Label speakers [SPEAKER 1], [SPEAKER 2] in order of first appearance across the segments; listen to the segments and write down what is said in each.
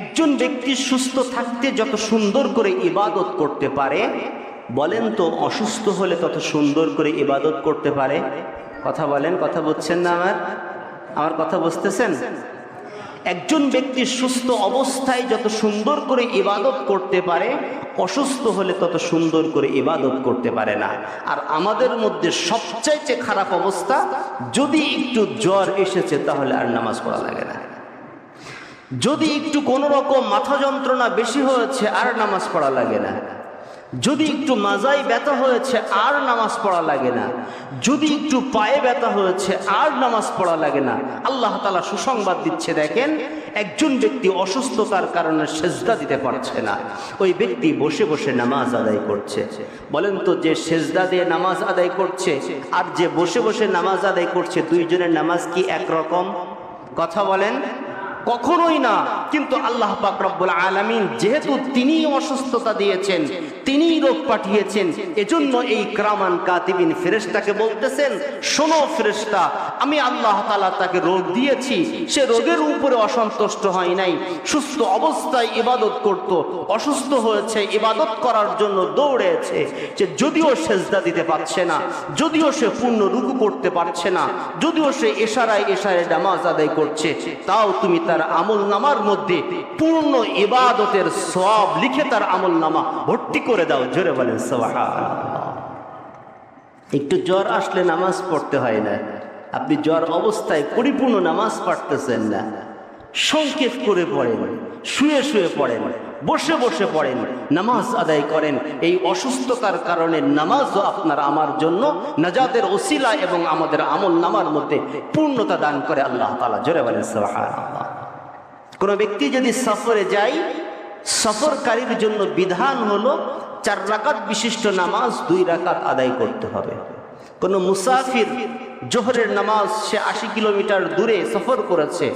[SPEAKER 1] একজন ব্যক্তি সুস্থ থাকতে যত সুন্দর করে ইবাদত করতে পারে, বলেন তো অসুস্থ হলে তত সুন্দর করে ইবাদত করতে পারে? কথা বলেন, কথা বুঝছেন না আমার? আমার কথা বুঝতেছেন? একজন ব্যক্তি সুস্থ অবস্থায় যত সুন্দর করে ইবাদত করতে পারে, অসুস্থ হলে তত সুন্দর করে ইবাদত করতে পারে না। আর আমাদের মধ্যে সবচাইতে খারাপ অবস্থা, যদি একটু জ্বর এসেছে তাহলে আর নামাজ পড়া লাগে না। যদি একটু কোনো রকম মাথা যন্ত্রণা বেশি হয়েছে, আর নামাজ পড়া লাগে না। যদি একটু মাজায় ব্যথা হয়েছে, আর নামাজ পড়া লাগে না। যদি একটু পায়ে ব্যথা হয়েছে, আর নামাজ পড়া লাগে না। আল্লাহ তালা সুসংবাদ দিচ্ছে, দেখেন, একজন ব্যক্তি অসুস্থতার কারণে সেজদা দিতে পারছে না। ওই ব্যক্তি বসে বসে নামাজ আদায় করছে। বলেন তো, যে সেজদা দিয়ে নামাজ আদায় করছে, আর যে বসে বসে নামাজ আদায় করছে, দুইজনের নামাজ কি একরকম? কথা বলেন। কখনোই না। কিন্তু আল্লাহ পাক রব্বুল আলামিন যেহেতু তিনি অসুস্থতা দিয়েছেন তিনি রোগ পাঠিয়েছেন, এজন্য এই ক্রামান কাতিবিন ফেরেশতাকে বলতেছেন, শোনো ফেরেশতা, আমি আল্লাহ তাআলা তাকে রোগ দিয়েছি, সে রোগের উপরে অসন্তুষ্ট হয় নাই, সুস্থ অবস্থায় ইবাদত করত, অসুস্থ হয়েছে, ইবাদত করার জন্য দৌড়েছে, যে যদিও সেজদা দিতে পারছে না, যদিও সে পূর্ণ রুকু করতে পারছে না, যদিও সে এশারায় এশারায় নামাজ আদায় করছে, তাও তুমি তার আমল নামার মধ্যে পূর্ণ ইবাদতের সব লিখে তার আমল নামা ভর্তি করে দাও। জোরে বলেন। একটু জ্বর আসলে নামাজ পড়তে হয় না। আপনি জ্বর অবস্থায় পরিপূর্ণ নামাজ পড়তেছেন না। সংকেত করে পড়েন, শুয়ে শুয়ে পড়েন, বসে বসে পড়েন, নামাজ আদায় করেন। এই অসুস্থতার কারণে নামাজও আপনার আমার জন্য নাজাতের ওসিলা এবং আমাদের আমল নামার মধ্যে পূর্ণতা দান করে আল্লাহ তালা জোরে বলেন, সুবহানাল্লাহ। কোনো ব্যক্তি যদি সফরে যায়, সফরকারীর জন্য বিধান হলো চার রাকাত বিশিষ্ট নামাজ দুই রাকাত আদায় করতে হবে। কোনো মুসাফির জোহরের নামাজ সে আশি কিলোমিটার দূরে সফর করেছে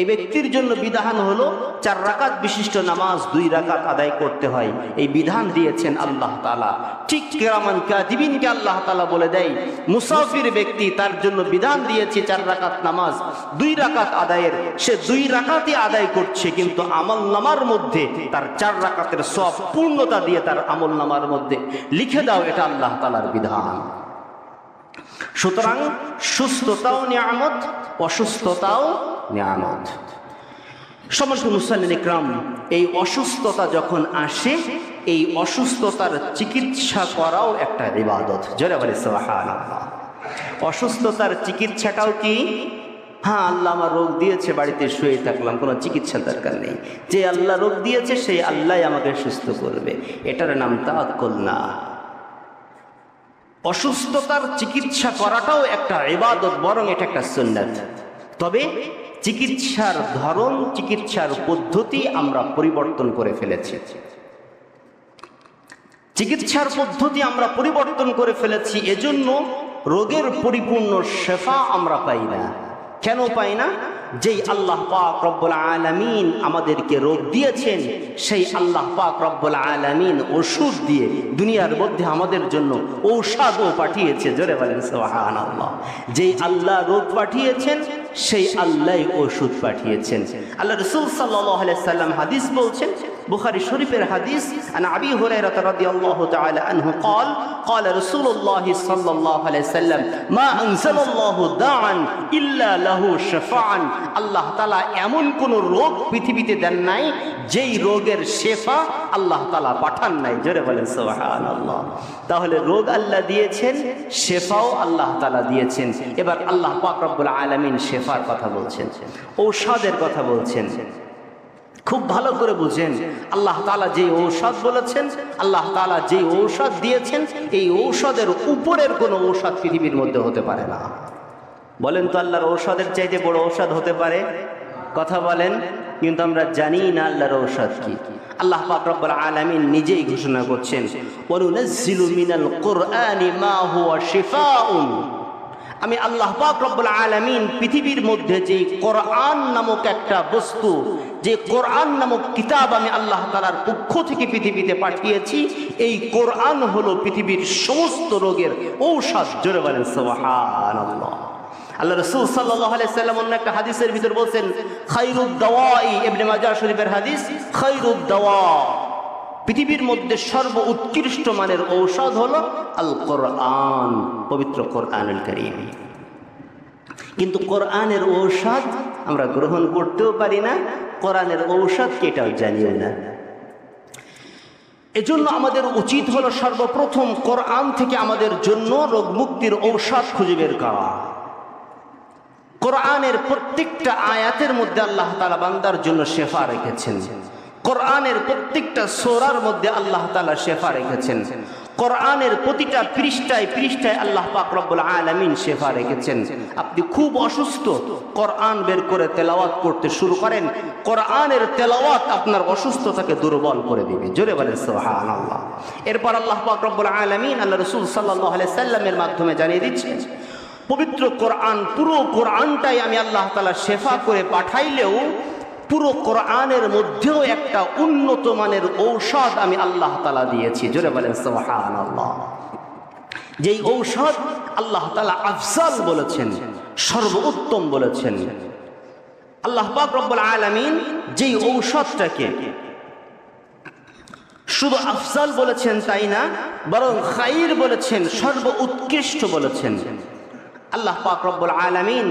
[SPEAKER 1] এই ব্যক্তির জন্য বিধান হলো চার রাকাত বিশিষ্ট নামাজ দুই রাকাত আদায় করতে হয়। এই বিধান দিয়েছেন আল্লাহ তালা ঠিক কেরামান কাদিবিনকে আল্লাহ তালা বলে দেয়, মুসাফির ব্যক্তি তার জন্য বিধান দিয়েছে চার রাকাত নামাজ, দুই রাকাত আদায়ের। সে দুই রাকাতই আদায় করছে, কিন্তু আমল নামার মধ্যে তার চার রাকাতের সব পূর্ণতা দিয়ে তার আমল নামার মধ্যে। লিখে দাও এটা আল্লাহ তালার বিধান। সুতরাং সুস্থতাও নিয়ামত, অসুস্থতাও নিয়ামত। সমস্ত মুসাল্লিন ইকরাম, এই অসুস্থতা যখন আসে, এই অসুস্থতার চিকিৎসা করাও একটা ইবাদত। জোরে বলে, সুবহানাল্লাহ। অসুস্থতার চিকিৎসাটাও কি? হ্যাঁ আল্লাহ আমার রোগ দিয়েছে, বাড়িতে শুয়ে থাকলাম, কোনো চিকিৎসার দরকার নেই। যে আল্লাহ রোগ দিয়েছে, সেই আল্লাহ আমাকে সুস্থ করবে। এটার নাম তাওয়াক্কুল না। অসুস্থতার চিকিৎসা করাটাও একটা ইবাদত, বরং এটা একটা সুন্নাত। তবে চিকিৎসার ধরন, চিকিৎসার পদ্ধতি আমরা পরিবর্তন করে ফেলেছি। চিকিৎসার পদ্ধতি আমরা পরিবর্তন করে ফেলেছি, এজন্য রোগের পরিপূর্ণ শেফা আমরা পাই না। কেন পাই না? যেই আল্লাহ পাক রব্বুল আলামিন আমাদেরকে রোগ দিয়েছেন, সেই আল্লাহ পাক রব্বুল আলামিন ওষুধ দিয়ে দুনিয়ার মধ্যে আমাদের জন্য ঔষধও পাঠিয়েছে। জোরে বলেন, সুবহানাল্লাহ। যেই আল্লাহ রোগ পাঠিয়েছেন, সেই আল্লাহ ওষুধ পাঠিয়েছেন। আল্লাহ রসুল সাল্লাহ সাল্লাম হাদিস বলছেন বুখারী শরীফের হাদিস عن ابي هريره رضي الله تعالى عنه قال قال رسول الله صلى الله عليه وسلم ما انزل الله داعا الا له شفاعا আল্লাহ তাআলা এমন কোন রোগ পৃথিবীতে দেন নাই যেই রোগের শেফা আল্লাহ তাআলা পাঠান নাই জোরে বলেন সুবহানাল্লাহ তাহলে রোগ আল্লাহ দিয়েছেন শেফাও আল্লাহ তাআলা দিয়েছেন এবার আল্লাহ পাক রব্বুল আলামিন শেফার কথা বলছেন ঔষধের কথা বলছেন খুব ভালো করে বুঝেন। আল্লাহ তালা যে ঔষধ বলেছেন, আল্লাহ তালা যে ঔষধ দিয়েছেন, এই ঔষধের উপরের কোনো ঔষধ পৃথিবীর মধ্যে হতে পারে না। বলেন তো আল্লাহর ঔষধের চাইতে বড় ঔষধ হতে পারে? কথা বলেন, কিন্তু আমরা জানি না আল্লাহর ঔষধ কি। আল্লাহ পাক রব্বুল আলামিন নিজেই ঘোষণা করছেন কুরআনি মা হুয়া আমি আল্লাহ পাক রব্বুল আলামিন পৃথিবীর মধ্যে যে কোরআন নামক একটা বস্তু, যে কোরআন নামক কিতাব আমি আল্লাহ তালার পক্ষ থেকে পৃথিবীতে পাঠিয়েছি, এই কোরআন হলো পৃথিবীর সমস্ত রোগের ঔষধ। জোরে বলেন, সুবহানাল্লাহ। আল্লাহ রসুল সাল্লাহ আলাইসাল্লাম অন্য একটা হাদিসের ভিতর বলছেন, খাইরুদ দাওয়াই, ইবনে মাজাহ শরীফের হাদিস, খাইরুদ দাওয়া। পৃথিবীর মধ্যে সর্ব উৎকৃষ্ট মানের ঔষধ হল আল কোরআন, পবিত্র কোরআনুল করিম। কিন্তু কোরআনের ঔষধ আমরা গ্রহণ করতেও পারি না, কোরআনের ঔষধ কেটাও জানিও না। এজন্য আমাদের উচিত হলো সর্বপ্রথম কোরআন থেকে আমাদের জন্য রোগ মুক্তির ঔষধ খুঁজে বের করা। কোরআনের প্রত্যেকটা আয়াতের মধ্যে আল্লাহ তালা বান্দার জন্য শেফা রেখেছেন। কোরআনের প্রত্যেকটা সোরার মধ্যে আল্লাহ তালা শেফা রেখেছেন। কোরআনের প্রতিটা পৃষ্ঠায় পৃষ্ঠায় আল্লাহ পাক রব্বুল আলামিন শেফা রেখেছেন। আপনি খুব অসুস্থ, কোরআন বের করে তেলাওয়াত করতে শুরু করেন, কোরআনের তেলাওয়াত আপনার অসুস্থতাকে দুর্বল করে দিবে। জোরে বলেন আল্লাহ এরপর আল্লাহ পাক রব্বুল আলামিন আল্লাহ রসুল সাল্লাহ সাল্লামের মাধ্যমে জানিয়ে দিচ্ছেন, পবিত্র কোরআন, পুরো কোরআনটাই আমি আল্লাহ তালা শেফা করে পাঠাইলেও পুরো কোরআনের মধ্যেও একটা উন্নত মানের ঔষধ আমি আল্লাহ তালা দিয়েছি। জোরে বলেন সোহান আল্লাহ যেই ঔষধ আল্লাহ তালা আফজাল বলেছেন, সর্বোত্তম বলেছেন। আল্লাহ পাক রব্বুল আলামিন যেই ঔষধটাকে শুধু আফজাল বলেছেন তাই না, বরং খাইর বলেছেন সর্ব উৎকৃষ্ট বলেছেন। আল্লাহ পাক রব্বুল আলামিন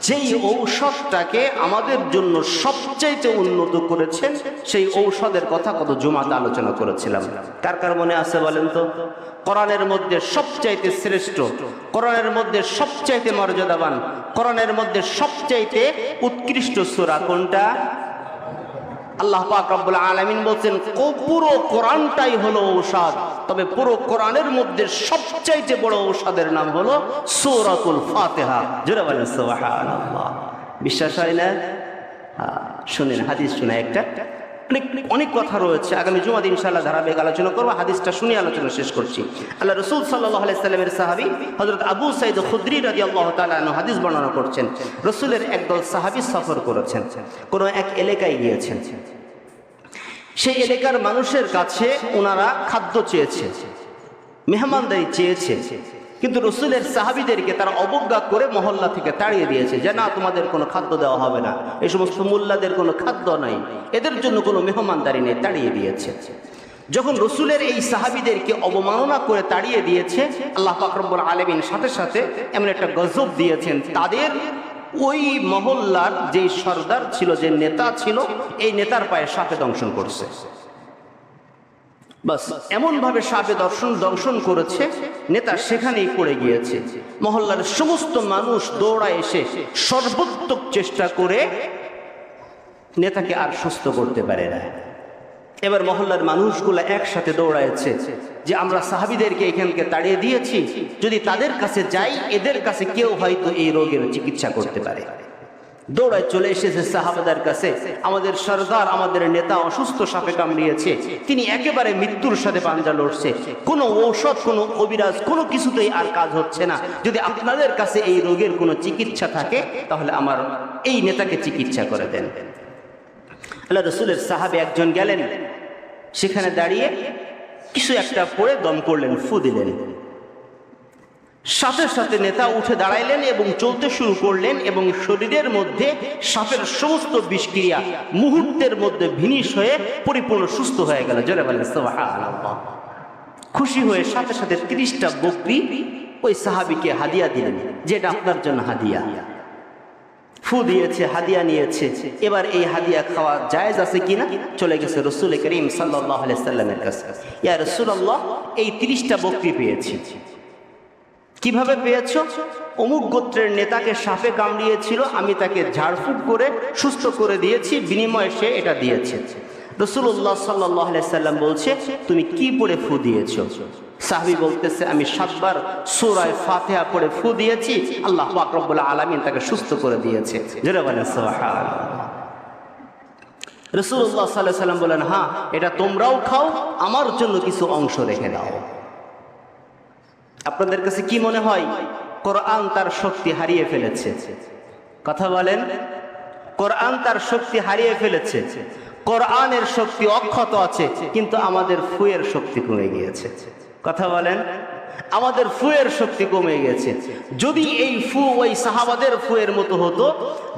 [SPEAKER 1] যেই ঔষধটাকে আমাদের জন্য সবচাইতে উন্নত করেছেন সেই ঔষধের কথা কত জমাতে আলোচনা করেছিলাম। কার কার মনে আছে বলেন তো? কোরআনের মধ্যে সবচাইতে শ্রেষ্ঠ কোরআনের মধ্যে সবচাইতে মর্যাদাবান কোরআনের মধ্যে সবচাইতে উৎকৃষ্ট সূরা কোনটা? আল্লাহ পাক আলামিন বলছেন পুরো কোরআনটাই হলো ঔষধ। তবে পুরো কোরআনের মধ্যে সবচাইতে বড় ঔষধের নাম হলো সৌরাতুল ফাতেহা। জোরে বলেন বিশ্বাস হয় না? হ্যাঁ, শুনেন হাদিস শুনে একটা অনেক অনেক কথা রয়েছে। আগামী জুমাদ ইনশাআল্লাহ ধারাবাহিক আলোচনা করব, হাদিসটা শুনে আলোচনা শেষ করছি। আল্লাহ রসুল সাল্লাহ আলাইসাল্লামের সাহাবি হজরত আবু সাইদ খুদ্রি রাজি আল্লাহ তালু হাদিস বর্ণনা করছেন, রসুলের একদল সাহাবি সফর করেছেন, কোনো এক এলাকায় গিয়েছেন। সেই এলাকার মানুষের কাছে ওনারা খাদ্য চেয়েছে, মেহমানদারি চেয়েছে। কিন্তু রসুলের সাহাবিদেরকে তারা অবজ্ঞা করে মহল্লা থেকে তাড়িয়ে দিয়েছে যে, না, তোমাদের কোনো খাদ্য দেওয়া হবে না। এই সমস্ত মোল্লাদের কোনো খাদ্য নাই। এদের জন্য কোনো মেহমানদারি নেই। তাড়িয়ে দিয়েছে। যখন রসুলের এই সাহাবিদেরকে অবমাননা করে তাড়িয়ে দিয়েছে, আল্লাহ ফাকরবুল আলমিন সাথে সাথে এমন একটা গজব দিয়েছেন। তাদের ওই মহল্লার যে সর্দার ছিল, যে নেতা ছিল, এই নেতার পায়ে সাপে দংশন করছে। বাস এমন ভাবে সাপে দর্শন দংশন করেছে, নেতা সেখানেই পড়ে গিয়েছে। মহল্লার সমস্ত মানুষ দৌড়া এসে সর্বোত্তক চেষ্টা করে নেতাকে আর সুস্থ করতে পারে না। এবার মহল্লার মানুষগুলো একসাথে দৌড়াচ্ছে যে আমরা সাহাবিদেরকে এখানকে তাড়িয়ে দিয়েছি, যদি তাদের কাছে যাই, এদের কাছে কেউ হয়তো এই রোগের চিকিৎসা করতে পারে। দৌড়ায় চলে এসেছে সাহাবাদের কাছে। আমাদের সর্দার, আমাদের নেতা অসুস্থ সাপে কামড়িয়েছে। তিনি একেবারে মৃত্যুর সাথে পাঞ্জা লড়ছে। কোনো ঔষধ, কোনো অবিরাজ, কোনো কিছুতেই আর কাজ হচ্ছে না। যদি আপনাদের কাছে এই রোগের কোনো চিকিৎসা থাকে, তাহলে আমার এই নেতাকে চিকিৎসা করে দেন। আল্লাহ রসুলের সাহাবে একজন গেলেন। সেখানে দাঁড়িয়ে কিছু একটা পড়ে দম করলেন, ফু দিলেন। সাথে সাথে নেতা উঠে দাঁড়াইলেন এবং চলতে শুরু করলেন এবং শরীরের মধ্যে সাপের সমস্ত বিষক্রিয়া মুহূর্তের মধ্যে ভিনিশ হয়ে পরিপূর্ণ সুস্থ হয়ে গেল। জোরে বলেন খুশি হয়ে সাথে সাথে তিরিশটা বকরি ওই সাহাবিকে হাদিয়া দিলেন, যেটা আপনার জন্য হাদিয়া। ফু দিয়েছে, হাদিয়া নিয়েছে। এবার এই হাদিয়া খাওয়া জায়েজ আছে কিনা? চলে গেছে রসুল করিম সাল্লাহ সাল্লামের কাছে। ইয়া রসুল্লাহ এই তিরিশটা বকরি পেয়েছি। কীভাবে পেয়েছ? অমুক গোত্রের নেতাকে সাপে কামড়িয়েছিল, আমি তাকে ঝাড়ফুঁক করে সুস্থ করে দিয়েছি, বিনিময়ে সে এটা দিয়েছে। রসুল্লাহ সাল্লাহ সাল্লাম বলছে, তুমি কি পড়ে ফু দিয়েছ? সাহাবি বলতেছে, আমি সাতবার সোরায় ফাতেহা পড়ে ফু দিয়েছি, আল্লাহ আকরবুল্লাহ আলমিন তাকে সুস্থ করে দিয়েছে। রসুল্লাহ সাল্লাহ সাল্লাম বলেন হ্যাঁ এটা তোমরাও খাও, আমার জন্য কিছু অংশ রেখে দাও। আপনাদের কাছে কি মনে হয়? কোরআন তার শক্তি হারিয়ে ফেলেছে। কথা বলেন। কোরআন তার শক্তি হারিয়ে ফেলেছে। কোরআনের শক্তি অক্ষত আছে, কিন্তু আমাদের ফুয়ের শক্তি কমে গিয়েছে। কথা বলেন। আমাদের ফুয়ের শক্তি কমে গেছে যদি এই ফু ওই সাহাবাদের ফুয়ের মতো হতো,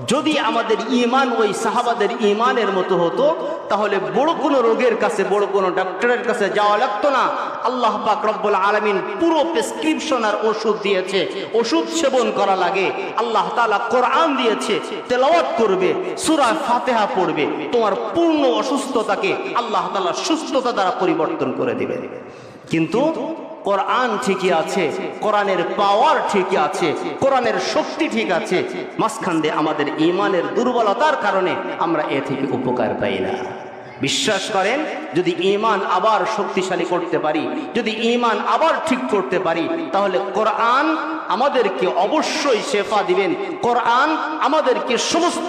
[SPEAKER 1] যদি আমাদের ইমান ওই সাহাবাদের ইমানের মতো হতো, তাহলে বড় কোনো রোগের কাছে, বড় কোনো ডক্টরের কাছে যাওয়া লাগতো না। আল্লাহ পাক আলমিন পুরো প্রেসক্রিপশন আর ওষুধ দিয়েছে। ওষুধ সেবন করা লাগে। আল্লাহ তালা কোরআন দিয়েছে, তেলাওয়াত করবে, সূরা ফাতেহা পড়বে। তোমার পূর্ণ অসুস্থতাকে আল্লাহ তালা সুস্থতা দ্বারা পরিবর্তন করে দিবে। কিন্তু কোরআন ঠিকই আছে, কোরআনের পাওয়ার ঠিকই আছে, কোরআনের শক্তি ঠিক আছে। মাঝখান দিয়ে আমাদের ইমানের দুর্বলতার কারণে আমরা এ থেকে উপকার পাই না। বিশ্বাস করেন যদি ইমান আবার শক্তিশালী করতে পারি, যদি ইমান আবার ঠিক করতে পারি, তাহলে কোরআন আমাদেরকে অবশ্যই শেফা দিবেন। কোরআন আমাদেরকে সমস্ত